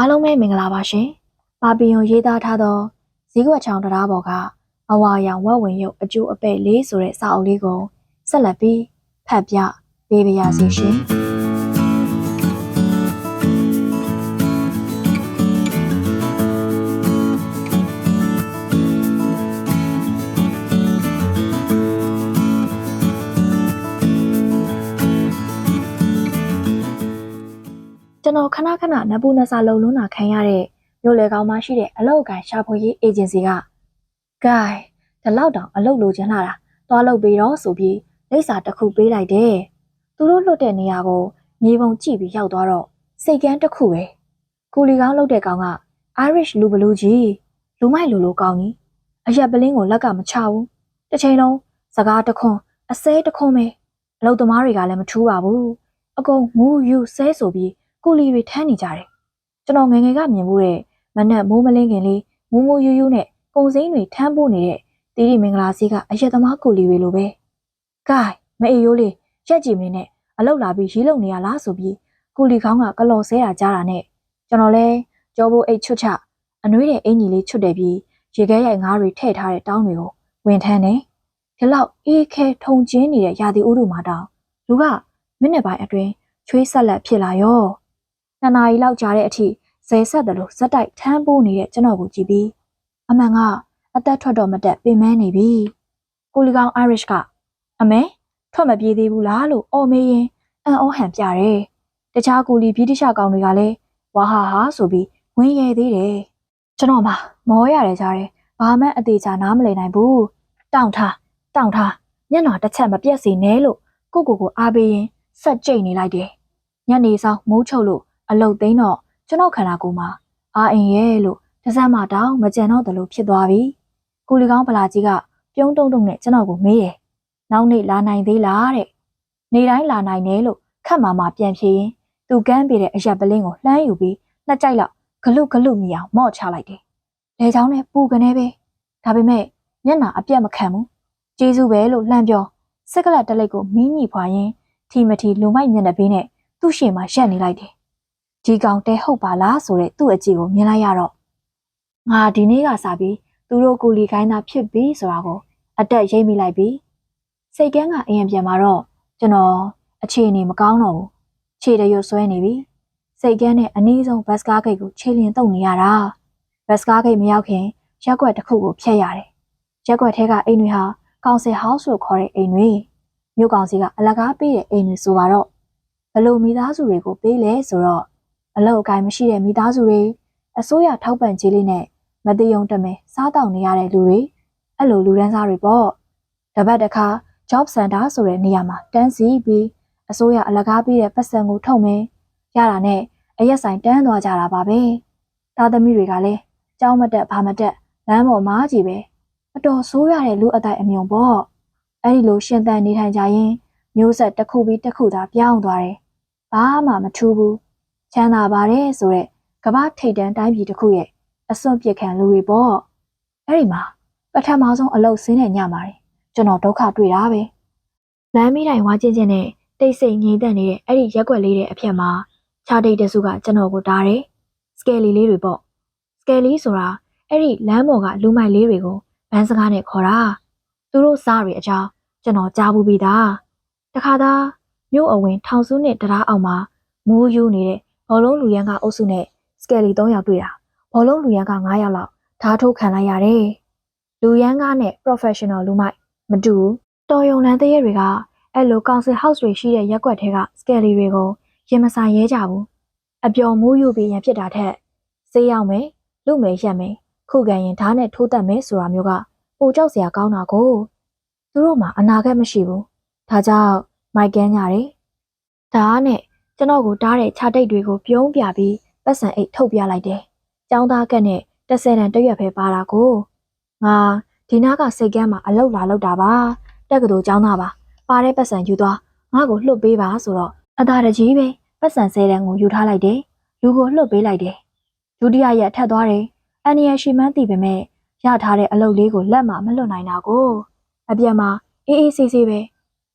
အားလုံးပဲမင်္ဂလာပါရှင်။ပါပီယွန်ရေးသားထားသောဇီးကွက်ချောင်းတရားပေါ်ကအဝါရောင်ဝက်ဝင်ရုပ်အကျိုးအပဲ့လေးဆိုတဲ့စာအုပ်လေးကိုဆက်လက်ပြီးဖတ်ပြပေးပါရစေရှင်။ ကျွန်တော်ခဏခဏနဘူးနဆာလုံလွန်းတာခံရတဲ့မြို့လေကောင်းမှရှိတဲ့အလောက်ကန်ရှာဖွေရေးအေဂျင်စီက guy ဒီလောက်တောင်အလုပ်လိုချင်လာတာသွားလုပ်ပြီးတော့ဆိုပြီးလိပ်စာတစ်ခုပေးလိုက်တယ်။သူတို့လွတ်တဲ့နေရာကိုမြေပုံကြည့်ပြီးရောက်သွားတော့စိတ်ကန်းတစ်ခုပဲ။ကူလီကောင်းလုပ်တဲ့ကောင်က Irish လူဘလူးကြီးလူမိုက်လူလိုကောင်းကြီးအရက်ပလင်းကိုလက်ကမချဘူး။တစ်ချိန်လုံးစကားတခွန်းအစဲတခွန်းပဲအလုပ်သမားတွေကလည်းမထူးပါဘူး။အကုန်မူးယူဆဲဆိုပြီး ကူလီတွေထမ်းနေကြတယ်။ကျွန်တော်ငယ်ငယ်ကမြင်မှုတဲ့မနက်မိုးမလင်းခင်လေးမူးမူးယူယူနဲ့ကုံစိမ်းတွေထမ်းပိုးနေတဲ့တီတီမင်္ဂလာစီကအရက်သမားကူလီတွေလိုပဲ။ဂိုင်မအေးရိုးလေးရက်ကြည့်မင်းနဲ့အလောက်လာပြီးရီးလုံနေရလားဆိုပြီးကူလီခေါင်းကကလော်ဆဲတာကြားတာနဲ့ကျွန်တော်လဲကြောဘိုးအိတ်ချွတ်ချအနှွေးတဲ့အင်ကြီးလေးချွတ်တယ်ပြီးရေခဲရိုက်ငါးတွေထည့်ထားတဲ့တောင်းတွေကိုဝင်ထမ်းတယ်။ဒီလောက်အေးခဲထုံကျင်းနေတဲ့ရာသီဥတုမှာတောင်လူကမိနစ်ပိုင်းအတွင်းချွေးဆက်လက်ဖြစ်လာရော။ နှစ်နာရီလောက်ကြာတဲ့အထိဇယ်ဆက်တယ်လို့ဇက်တိုက်ထမ်းပိုးနေတဲ့ကျွန်တော်ကိုကြည့်ပြီးအမှန်ကအသက်ထွက်တော့မတက်ပင်မနေပြီ။ကိုလီကောင် Irish ကအမဲထွက်မပြေးသေးဘူးလားလို့အော်မေးရင်အံ့ဩဟန်ပြတယ်။တခြားကိုလီဗြိတိရှကောင်တွေကလည်းဝါဟာဟာဆိုပြီးဝင်းရဲသေးတယ်။ကျွန်တော်မှမောရတယ်ကြားတယ်။ဘာမှအသေးချာနားမလည်နိုင်ဘူး။တောင့်ထားတောင့်ထားမျက်နှာတစ်ချက်မပြတ်စေနဲ့လို့ကိုကိုကိုအားပေးရင်ဆက်ကြိတ်နေလိုက်တယ်။ညနေဆောင်မိုးချုပ်လို့ အလုတ်သိမ်းတော့ကျွန်တော်ခန္ဓာကိုယ်မှာအာအင်ရဲ့လို့တစ်စက်မှတောင်မကြံတော့တယ်လို့ဖြစ်သွားပြီ။ကိုလီကောင်းဗလာကြီးကပြုံးတုံတုံနဲ့ကျွန်တော်ကိုမေးတယ်။နောက်နေ့လာနိုင်သေးလားတဲ့။နေတိုင်းလာနိုင်တယ်လို့ခတ်မာမာပြန်ဖြေရင်သူကန်းပြေတဲ့အရက်ပလင်းကိုလှမ်းယူပြီးနှစ်ကြိုက်လောက်ဂလုဂလုမြည်အောင်မော့ချလိုက်တယ်။လေချောင်းနဲ့ပူကနေပဲ။ဒါပေမဲ့မျက်နှာအပြတ်မခံဘူး။ကျေးဇူးပဲလို့လှမ်းပြောစက်ကလက်တလိတ်ကိုမင်းညီဖွာရင်ထီမထီလူမိုက်မျက်နှာပေးနဲ့သူ့ရှေ့မှာရက်နေလိုက်တယ်။ ဒီကောင်တဲဟုတ်ပါလားဆိုတဲ့သူ့အကြည့်ကိုမြင်လိုက်ရတော့ငါဒီနေ့ကစပြီးသူတို့ကိုလီခိုင်းတာဖြစ်ပြီဆိုတာကိုအတက်ရိပ်မိလိုက်ပြီစိတ်ကန်းကအရင်ပြန်มาတော့ကျွန်တော်အခြေအနေမကောင်းတော့ဘူးခြေတရွတ်ဆွဲနေပြီစိတ်ကန်းနဲ့အနည်းဆုံးဘတ်စကားဂိတ်ကိုခြေလျင်တုပ်နေရတာဘတ်စကားဂိတ်မရောက်ခင်ရက်ွက်တစ်ခုကိုဖျက်ရတယ်ရက်ွက်ထဲကအိမ်တွေဟာကောင်စီဟောက်စ်လို့ခေါ်တဲ့အိမ်တွေမြို့ကောင်စီကအလကားပေးတဲ့အိမ်တွေဆိုပါတော့ဘလို့မိသားစုတွေကိုပေးလဲဆိုတော့ အလောက်အကိုင်းမရှိတဲ့မိသားစုတွေအစိုးရထောက်ပံ့ကြေးလေးနဲ့မတိယုံတမဲစားတောက်နေရတဲ့လူတွေအဲ့လိုလူရန်စားတွေပေါ့တပတ်တစ်ခါ job center ဆိုတဲ့နေရာမှာတန်းစီပြီးအစိုးရအလကားပေးတဲ့ပတ်စံကိုထုတ်မယ်ရတာနဲ့အရက်ဆိုင်တန်းသွားကြတာပါပဲသားသမီးတွေကလည်းကြောင်းမတက်ဘာမတက်လမ်းပေါ်မှာကြီးပဲအတော်ဆိုးရတဲ့လူအတိုင်းအမြုံပေါ့အဲ့ဒီလိုရှင်သန်နေထိုင်ကြရင်မျိုးဆက်တစ်ခုပြီးတစ်ခုသာပြောင်းသွားတယ်ဘာမှမထူးဘူး ချမ်းသာပါတယ်ဆိုတော့ကမ္ဘာထိပ်တန်းတိုင်းပြည်တစ်ခုရဲ့အစွန့်ပစ်ခံလူတွေပေါ့အဲ့ဒီမှာပထမဆုံးအလုတ်ဆင်းတဲ့ညမှာကျွန်တော်ဒုက္ခတွေ့တာပဲလမ်းမီးတိုင်ဝါချင်းချင်းနဲ့တိတ်ဆိတ်ငြိမ်သက်နေတဲ့အဲ့ဒီရက်ွက်လေးတဲ့အဖြစ်မှာခြားတိတ်တစုကကျွန်တော်ကိုတားတယ်စကယ်လီလေးတွေပေါ့စကယ်လီဆိုတာအဲ့ဒီလမ်းပေါ်ကလူမိုက်လေးတွေကိုဗန်းစကားနဲ့ခေါ်တာသူတို့စားတွေအကြောင်းကျွန်တော်ကြားဘူးပြီးသားတခါသားမြို့အဝင်ထောင်စုနဲ့တရားအောင်မှာမိုးယူနေတဲ့ ဘောလုံးလူရန်ကအုပ်စုနဲ့စကယ်လီ၃ယောက်တွေ့တာဘောလုံးလူရန်က9ယောက်လောက်ဓာတ်ထုတ်ခံလိုက်ရတယ်။လူရန်ကားနဲ့ professional လူမိုက်မတူဘူး။တော်ယုံလန်းတရဲတွေကအဲ့လို council house တွေရှိတဲ့ရက်ွက်ထဲက scary တွေကိုရင်မဆိုင်ရဲကြဘူး။အပျော်မိုးယူပြီးရန်ဖြစ်တာထက်စေးရောက်မယ်လူမယ်ရက်မယ်ခုခံရင်ဓာတ်နဲ့ထိုးတက်မယ်ဆိုတာမျိုးကပိုကြောက်စရာကောင်းတာကိုသူတို့မှအနာဂတ်မရှိဘူး။ဒါကြောင့်မိုက်ကန်းကြတယ်။ဒါနဲ့ ကျွန်တော်ကိုတားတဲ့ခြာတိတ်တွေကိုပြုံးပြပြီးပတ်စံအိတ်ထုတ်ပြလိုက်တယ်။ចောင်းသားကက်နဲ့တစ်ဆယ်တန်တရွက်ပဲပါတာကိုငါဒီနားကစိတ်ကမ်းမှာအလောက်လာလောက်တာပါတက်ကတူចောင်းသားပါပါတဲ့ပတ်စံယူသွားငါ့ကိုလှုပ်ပေးပါဆိုတော့အသာတကြီးပဲပတ်စံဆဲတန်ကိုယူထားလိုက်တယ်လူကိုလှုပ်ပေးလိုက်တယ်ဒုတိယရက်ထပ်သွားတယ်အန်နီယရှိမှန်းသိပေမဲ့ရထားတဲ့အလုပ်လေးကိုလက်မမလွတ်နိုင်တာကိုအပြန်မှာအေးအေးဆေးဆေးပဲ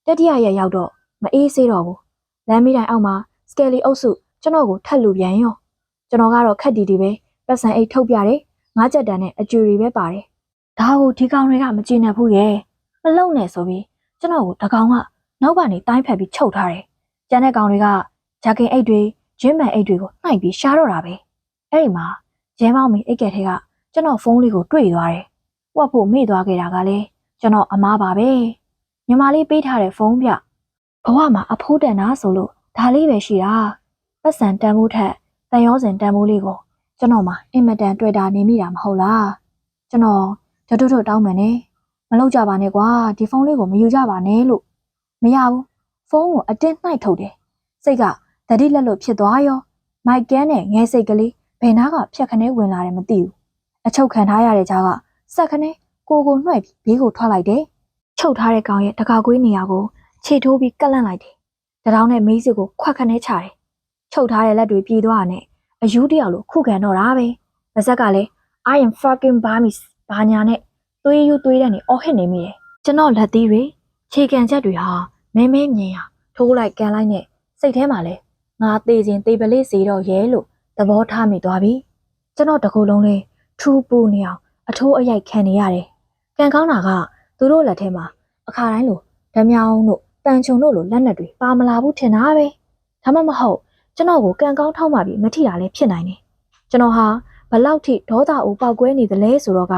တတိယရက်ရောက်တော့မအေးဆေးတော့ဘူးလမ်းမီးတိုင်အောက်မှာ စကယ်လီအုပ်စုကျွန်တော်ကိုထက်လူပြန်ရောကျွန်တော်ကတော့ခက်တီတီပဲပတ်စံအိတ်ထုတ်ပြတယ်ငါးချက်တန်နဲ့အကျူတွေပဲပါတယ်ဒါကိုဒီကောင်တွေကမကြည့်နဲ့ဘူးရဲ့မလုံနဲ့ဆိုပြီးကျွန်တော်ကိုတကောင်ကနောက်ကနေတိုင်းဖက်ပြီးချုပ်ထားတယ်ကျန်တဲ့ကောင်တွေကဂျာကင်အိတ်တွေဂျင်းမန်အိတ်တွေကိုနှိုက်ပြီးရှားတော့တာပဲအဲ့ဒီမှာရဲမောင်မီအိတ်ကက်ထဲကကျွန်တော်ဖုန်းလေးကိုတွေ့သွားတယ်ဝတ်ဖို့မေ့သွားခဲ့တာကလည်းကျွန်တော်အမားပါပဲညီမလေးပေးထားတဲ့ဖုန်းပြဘဝမှာအဖိုးတန်တာဆိုလို့ ဒါလေးပဲရှိတာပတ်စံတန်ဖို့ထက်တန်ရောစင်တန်ဖို့လေးကိုကျွန်တော်မှအင်မတန်တွေ့တာနေမိတာမဟုတ်လားကျွန်တော်တတွတ်တွတ်တောင်းမယ်နဲ့မလောက်ကြပါနဲ့ကွာဒီဖုန်းလေးကိုမယူကြပါနဲ့လို့မရဘူးဖုန်းကိုအတင်းနှိုက်ထုတ်တယ်စိတ်ကတတိလက်လို့ဖြစ်သွားရောမိုက်ကန်းနဲ့ငဲစိတ်ကလေးဘယ်နာကဖြတ်ခနဲဝင်လာတယ်မသိဘူးအချုပ်ခံထားရတဲ့ကြားကစက်ခနဲကိုကိုနှွှဲ့ပြီးဘေးကိုထွက်လိုက်တယ်ချုပ်ထားတဲ့ကောင်ရဲ့တကာကွေးနေရာကိုခြေထိုးပြီးကက်လန့်လိုက်တယ် တရောင်းနဲ့မေးစစ်ကိုခွက်ခနဲချတယ်ချုပ်ထားတဲ့လက်တွေပြေးသွားတာနဲ့အယူတယောက်လိုခုခံတော့တာပဲ။ဗဇက်ကလည်း I am fucking Burmese ဘာညာနဲ့သွေးယူသွေးတဲ့နေအော်ဟစ်နေမိတယ်။ကျွန်တော်လက်သေးတွေခြေကန်ချက်တွေဟာမဲမဲမြင်ရထိုးလိုက်ကန်လိုက်နဲ့စိတ်ထဲမှာလဲငါသေးခြင်းသေးပလေးစီတော့ရဲလို့သဘောထားမိသွားပြီ။ကျွန်တော်တကူလုံးလေးထူပူနေအောင်အထိုးအရိုက်ခံနေရတယ်။ကန်ကောင်းတာကသူတို့လက်ထဲမှာအခါတိုင်းလိုဓမြောင်းတို့ တန်ချုံတို့လိုလက်နက်တွေပါမလာဘူးထင်တာပဲ။ဒါမှမဟုတ်ကျွန်တော်ကိုကန်ကောင်းထောက်မှပြီးမထိတာလည်းဖြစ်နိုင်တယ်။ကျွန်တော်ဟာဘလောက်ထိဒေါသအိုပောက်ကွဲနေသလဲဆိုတော့က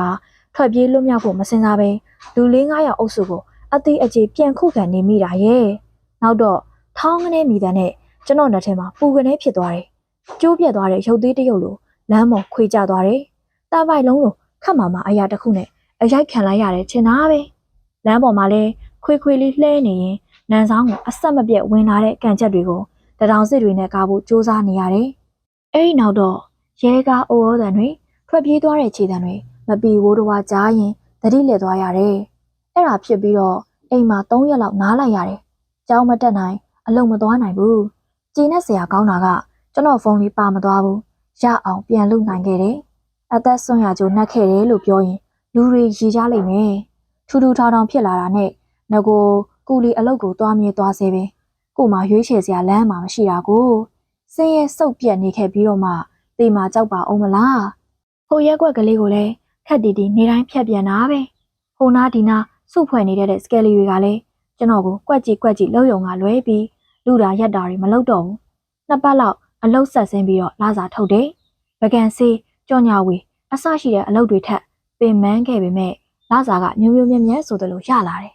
ထွက်ပြေးလွတ်မြောက်ဖို့မစင်စားပဲလူလေး900ယောက်အုပ်စုကိုအသေးအကျေပြန်ခုခံနေမိတာရဲ့။နောက်တော့ထောင်းကနေမိတဲ့နဲ့ကျွန်တော်လက်ထဲမှာပူကနေဖြစ်သွားတယ်။ကျိုးပြက်သွားတဲ့ရုပ်သေးတစ်ရုပ်လိုလမ်းပေါ်ခွေကျသွားတယ်။တာပိုက်လုံးလိုခတ်မာမာအရာတစ်ခုနဲ့အရိုက်ခံလိုက်ရတယ်ချင်တာပဲ။လမ်းပေါ်မှာလဲခွေခွေလေးလှဲနေရင် နန်းဆောင်ကိုအဆက်မပြတ်ဝင်လာတဲ့ကန်ချက်တွေကိုတထောင်စစ်တွေနဲ့ကားဖို့စူးစမ်းနေရတယ်။အဲဒီနောက်တော့ရဲကားအိုးဩတန်တွေထွက်ပြေးသွားတဲ့ခြေတံတွေမပီဝိုးတဝါကြားရင်တတိလက်သွားရတယ်။အဲ့ဒါဖြစ်ပြီးတော့အိမ်မှာ၃ရက်လောက်နားလိုက်ရတယ်။ကြောင်းမတက်နိုင်အလုံးမသွားနိုင်ဘူး။ကြည်နဲ့ဆရာကောင်းတာကကျွန်တော်ဖုန်းလေးပါမသွားဘူး။ရအောင်ပြန်လုပ်နိုင်ခဲ့တယ်။အသက်ဆုံးရကြိုနှက်ခဲ့တယ်လို့ပြောရင်လူတွေရေကြလိမ့်မယ်။ထူထူထောင်ထောင်ဖြစ်လာတာနဲ့ငကို ကူလီအလုတ်ကိုသွားမြဲသွားစေပဲ။ကို့မှာရွေးချယ်စရာလမ်းမှမရှိတာကိုစင်းရဲစုပ်ပြက်နေခဲ့ပြီးတော့မှတေမာကြောက်ပါအောင်မလား။ဟိုရက်ွက်ကလေးကိုလည်းခက်တီတီနေတိုင်းဖြတ်ပြန်တာပဲ။ဟိုနာဒီနာစုဖွဲ့နေတဲ့စကယ်လီတွေကလည်းကျွန်တော်ကိုကွက်ကြည့်ကွက်ကြည့်လှုပ်ယုံကလွဲပြီးလူတာရက်တာတွေမလုပ်တော့ဘူး။နှစ်ပတ်လောက်အလုတ်ဆက်ဆင်းပြီးတော့လာစာထုတ်တယ်။ဗကန်စီကြော်ညာဝေအဆရှိတဲ့အလုပ်တွေထက်ပင်မန်းခဲ့ပေမဲ့လာစာကမျိုးမျိုးမြဲမြဲဆိုသလိုရလာတယ်။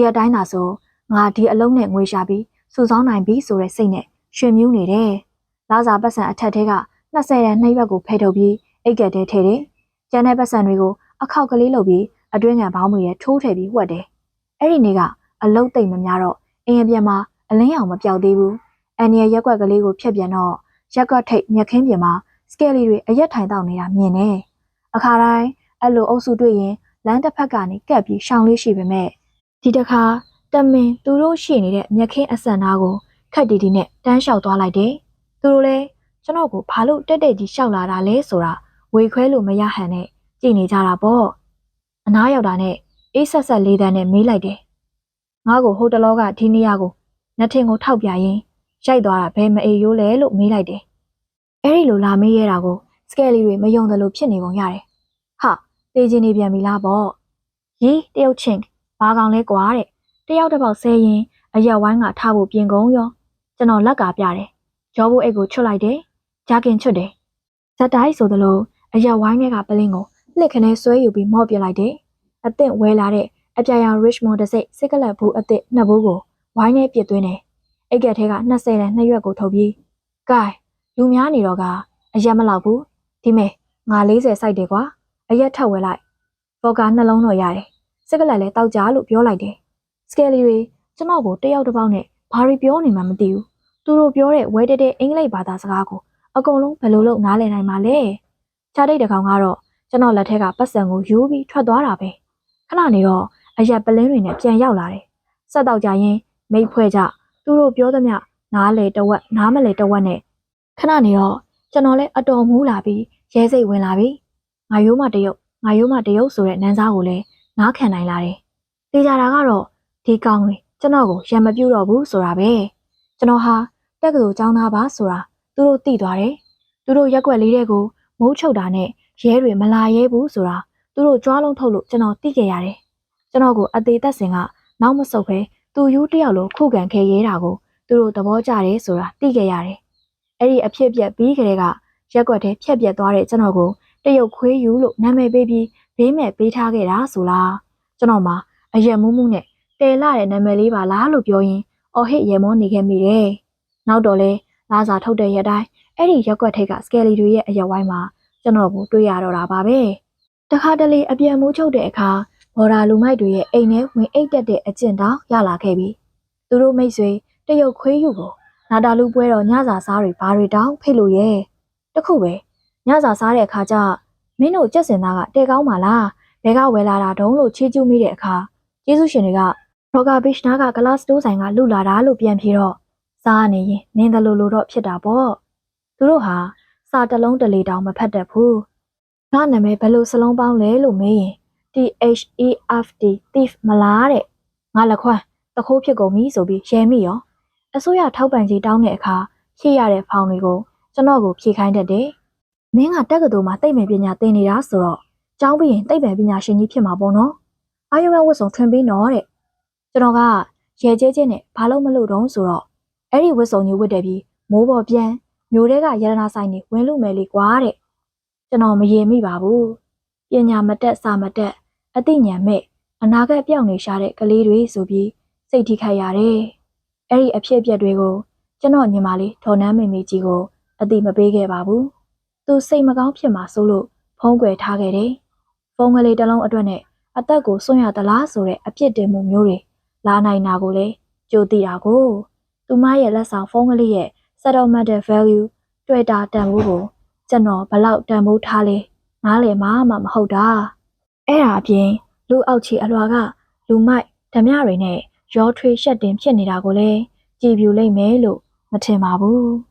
ဒီအတိုင်းသာဆိုငါဒီအလုံးနဲ့ငွေရှာပြီးစုဆောင်းနိုင်ပြီဆိုတဲ့စိတ်နဲ့ရွှေမြူးနေတယ်။လာစာပတ်စံအထက်ထဲက20ရန်နှိပ်ဘက်ကိုဖယ်ထုတ်ပြီးအိတ်ကက်ထဲထည့်တယ်။ကျန်တဲ့ပတ်စံတွေကိုအခောက်ကလေးလုပ်ပြီးအတွင်းငံဘောင်းမွေရဲ့ထိုးထည့်ပြီးဝှက်တယ်။အဲ့ဒီနေ့ကအလုတ်သိမ့်မများတော့အင်အပြန်မှာအလင်းရောင်မပြောက်သေးဘူး။အန်နီရဲ့ရက်ွက်ကလေးကိုဖြတ်ပြန်တော့ရက်ွက်ထိတ်မြက်ခင်းပြင်မှာစကယ်လီတွေအရက်ထိုင်တောက်နေတာမြင်တယ်။အခါတိုင်းအဲ့လိုအုပ်စုတွေ့ရင်လမ်းတစ်ဖက်ကနေကပ်ပြီးရှောင်လေးရှိပေမဲ့ ဒီတစ်ခါတမင်သူတို့ရှိနေတဲ့မြက်ခင်းအစံသားကိုခက်တီတီနဲ့တန်းလျှောက်သွားလိုက်တယ်။သူတို့လည်းကျွန်တော်ကိုဘာလို့တက်တက်ကြီးရှောက်လာတာလဲဆိုတာဝေခွဲလို့မရဟန်နဲ့ကြည်နေကြတာပေါ့။အနားရောက်တာနဲ့အေးဆက်ဆက်လေးတန်းနဲ့မေးလိုက်တယ်။ငါ့ကိုဟိုတလောကဒီနေရာကိုနှထင်ကိုထောက်ပြရင်ရိုက်သွားတာဘယ်မအေးရိုးလဲလို့မေးလိုက်တယ်။အဲ့ဒီလိုလာမေးရတာကိုစကယ်လီတွေမယုံတယ်လို့ဖြစ်နေပုံရတယ်။ဟာတေးချင်းနေပြန်ပြီလားပေါ့။ရီတယောက်ချင်း ဘာကောင်လဲကွာတဲ့။တယောက်တစ်ပေါက်ဆဲရင်အရက်ဝိုင်းကထားဖို့ပြင်ကုန်ရောကျွန်တော်လက်ကပြတယ်။ရောဘိုးအိတ်ကိုချွတ်လိုက်တယ်။ဂျာကင်ချွတ်တယ်။ဇက်တိုင်းဆိုသလိုအရက်ဝိုင်းထဲကပလင်းကိုလှစ်ခနဲဆွဲယူပြီးမော့ပြလိုက်တယ်။အသင့်ဝဲလာတဲ့အပြာရောင် Richmond တစ်စိတ်စစ်ကလပ်ဘူးအသစ်နှစ်ဘူးကိုဝိုင်းထဲပစ်သွင်းတယ်။အိတ်ကက်ထဲက20နဲ့2ရွက်ကိုထုတ်ပြီးကဲလူများနေတော့ကအရက်မလောက်ဘူးဒီမဲ့ငါ40စိုက်တယ်ကွာအရက်ထပ်ဝဲလိုက်ဘော်ကာနှလုံးတော့ရတယ် စစ်ကလပ်လည်းတောက်ကြလို့ပြောလိုက်တယ်စကယ်လီတွေကျွန်တော်ကိုတယောက်တစ်ပေါက်နဲ့ဘာတွေပြောနေမှမသိဘူးသူတို့ပြောတဲ့ဝဲတက်တဲ့အင်္ဂလိပ်ဘာသာစကားကိုအကုန်လုံးဘယ်လိုလုပ်နားလည်နိုင်မှာလဲချားတိတ်တကောင်ကတော့ကျွန်တော်လက်ထက်ကပတ်စံကိုယူပြီးထွက်သွားတာပဲခဏနေတော့အရက်ပလင်းတွေနဲ့ပြန်ရောက်လာတယ်ဆက်တော့ကြရင်မိတ်ဖွဲ့ကြသူတို့ပြောသမျှနားလေတဝက်နားမလေတဝက်နဲ့ခဏနေတော့ကျွန်တော်လည်းအတော်မူးလာပြီးရဲစိတ်ဝင်လာပြီးငါရိုးမတရုပ်ငါရိုးမတရုပ်ဆိုတဲ့နန်းစားကိုလည်း နားခံနိုင်လာတယ်။တေချာတာကတော့ဒီကောင်တွေကျွန်တော်ကိုရံမပြူတော့ဘူးဆိုတာပဲ။ကျွန်တော်ဟာတက္ကသိုလ်ကျောင်းသားပါဆိုတာသူတို့သိသွားတယ်။သူသူတို့ရက်ွက်လေးတွေကိုမိုးချုပ်တာနဲ့ရဲတွေမလာရဲဘူးဆိုတာသူတို့ကြွားလုံးထုတ်လို့ကျွန်တော်သိခဲ့ရတယ်ကျွန်တော်ကိုအသေးသက်စင်ကနောက်မဆုတ်ပဲသူယူတယောက်လိုခုခံခဲ့ရဲတာကိုသူတို့သဘောကျတယ်ဆိုတာသိခဲ့ရတယ်အဲ့ဒီအဖြစ်အပျက်ပြီးကလေးကရက်ွက်ထဲဖြက်ပြက်သွားတဲ့ကျွန်တော်ကိုတရုတ်ခွေးယူလို့နာမည်ပေးပြီး ဘေးမဲ့ပေးထားခဲ့တာဆိုလားကျွန်တော်မှာအရက်မှုမှုနဲ့တဲလာတဲ့နာမည်လေးပါလားလို့ပြောရင်အော်ဟစ်ရေမောနေခဲ့မိတယ်နောက်တော့လဲလာစာထုတ်တဲ့ရက်တိုင်းအဲ့ဒီရက်ွက်ထိတ်ကစကယ်လီတွေရဲ့အရက်ဝိုင်းမှာကျွန်တော်ကိုတွေ့ရတော့တာပါပဲတခါတလေအပြန်မိုးချုပ်တဲ့အခါဘော်ဒါလူမိုက်တွေရဲ့အိမ်ထဲဝင်အိတ်တက်တဲ့အကျင့်တောင်ရလာခဲ့ပြီသူတို့မိတ်ဆွေတရုတ်ခွေးယူကိုနာတာလူပွဲတော်ညစာစားတွေဘာတွေတောင်ဖိတ်လို့ရဲ့တခုပဲညစာစားတဲ့အခါကျ မင်းတို့ကြက်စင်သားကတဲကောင်းပါလားဘဲကဝယ်လာတာတုံးလို့ချေးကျူးမိတဲ့အခါကျေးဇူးရှင်တွေကရောဂါဘစ်နာကဂလတ်တိုးဆိုင်ကလူလာတာလို့ပြန်ပြေတော့စားနေရင်နင်းတယ်လို့လို့တော့ဖြစ်တာပေါ့သူတို့ဟာစာတစ်လုံးတစ်လေတောင်မဖတ်တတ်ဘူးငါနာမည်ဘယ်လိုစလုံးပေါင်းလဲလို့မေးရင် T H E F T thief မလားတဲ့ငါလက်ခွန်းတခိုးဖြစ်ကုန်ပြီဆိုပြီးရဲမိရောအစိုးရထောက်ပံ့ကြေးတောင်းတဲ့အခါဖြည့်ရတဲ့ဖောင်တွေကိုကျွန်တော်ကိုဖြည့်ခိုင်းတတ်တယ် မင်းကတက္ကသိုလ်မှာသိပ္ပံပညာသင်နေတာဆိုတော့ကျောင်းပြီးရင်သိပ္ပံပညာရှင်ကြီးဖြစ်မှာပေါ့နော်အာယုံမဲ့ဝတ်စုံထွင်ပေးနော်တဲ့ကျွန်တော်ကရဲကျဲကျဲနဲ့ဘာလို့မလုပ်တော့ဆိုတော့အဲ့ဒီဝတ်စုံကြီးဝတ်တယ်ပြီးမိုးပေါ်ပြန်မျိုးတဲကရတနာဆိုင်နေဝင်လို့မယ်လေကွာတဲ့ကျွန်တော်မရေမိပါဘူးပညာမတက်စာမတက်အသိဉာဏ်မဲ့အနာဂတ်ပြောင်းနေရှာတဲ့ကလေးတွေဆိုပြီးစိတ်ထိခိုက်ရတယ်အဲ့ဒီအဖြစ်အပျက်တွေကိုကျွန်တော်ညီမလေးဒေါ်နန်းမေမေကြီးကိုအတိမပေးခဲ့ပါဘူး သူစိတ်မကောင်းဖြစ်မှာစိုးလို့ဖုံးကွယ်ထားခဲ့တယ်ဖုံးကလေးတစ်လုံးအတွက်နဲ့အသက်ကိုစွန့်ရသလားဆိုတဲ့အပြစ်တင်မှုမျိုးတွေလာနိုင်တာကိုလည်းကြိုသိတာကိုသူမရဲ့လက်ဆောင်ဖုန်းကလေးရဲ့ settlement value တွေ့တာတန်ဖိုးကိုကျွန်တော်ဘလောက်တန်ဖိုးထားလဲနားလည်မှမမဟုတ်တာအဲ့ဒါအပြင်လူအောက်ခြေအလွာကလူမိုက်ဓမြတွေနဲ့ရောထွေးရှက်တင်ဖြစ်နေတာကိုလည်းကြည်ပြူလိမ့်မယ်လို့မထင်ပါဘူး